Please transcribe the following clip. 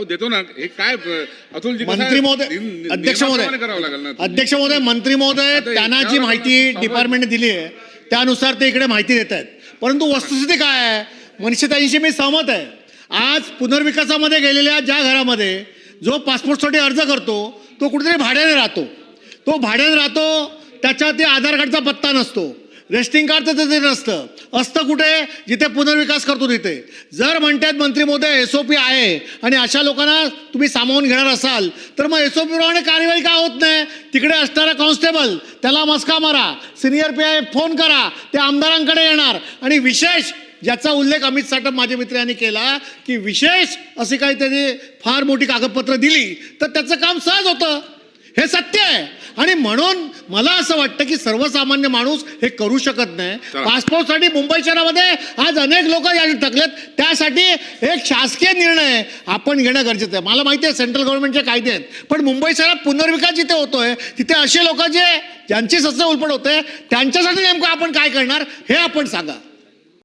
अहो देतो ना. हे काय अतुलजी? मंत्री महोदय अध्यक्ष महोदय अध्यक्ष महोदय मंत्री महोदय त्यांना जी माहिती डिपार्टमेंटने दिली आहे त्यानुसार ते इकडे माहिती देत आहेत. परंतु वस्तुस्थिती काय आहे? मनुष्यताईंशी मी सहमत आहे. आज पुनर्विकासामध्ये गेलेल्या ज्या घरामध्ये जो पासपोर्टसाठी अर्ज करतो तो कुठेतरी भाड्याने राहतो. तो भाड्याने राहतो त्याच्या ते आधार कार्डचा पत्ता नसतो. रेस्टिंग कार्डचं तिथे नसतं. असतं कुठे? जिथे पुनर्विकास करतो तिथे. जर म्हणतात मंत्री महोदय एस ओ पी आहे आणि अशा लोकांना तुम्ही सामावून घेणार असाल तर मग एस ओ पीप्रमाणे कार्यवाही का होत नाही? तिकडे असणारा कॉन्स्टेबल त्याला मस्का मारा. सिनियर पी आय फोन करा. ते आमदारांकडे येणार. आणि विशेष ज्याचा उल्लेख अमित साटप माझ्या मित्रांनी केला की विशेष अशी काही त्याने फार मोठी कागदपत्र दिली तर त्याचं काम सहज होतं. हे सत्य आहे. आणि म्हणून मला असं वाटतं की सर्वसामान्य माणूस हे करू शकत नाही. पासपोर्टसाठी मुंबई शहरामध्ये आज अनेक लोक या थकलेत त्यासाठी एक शासकीय निर्णय आपण घेणं गरजेचं आहे. मला माहिती आहे सेंट्रल गव्हर्नमेंटचे कायदे आहेत. पण मुंबई शहरात पुनर्विकास जिथे होतोय तिथे असे लोक जे ज्यांची सस्य उलपट होते त्यांच्यासाठी नेमकं आपण काय करणार हे आपण सांगा.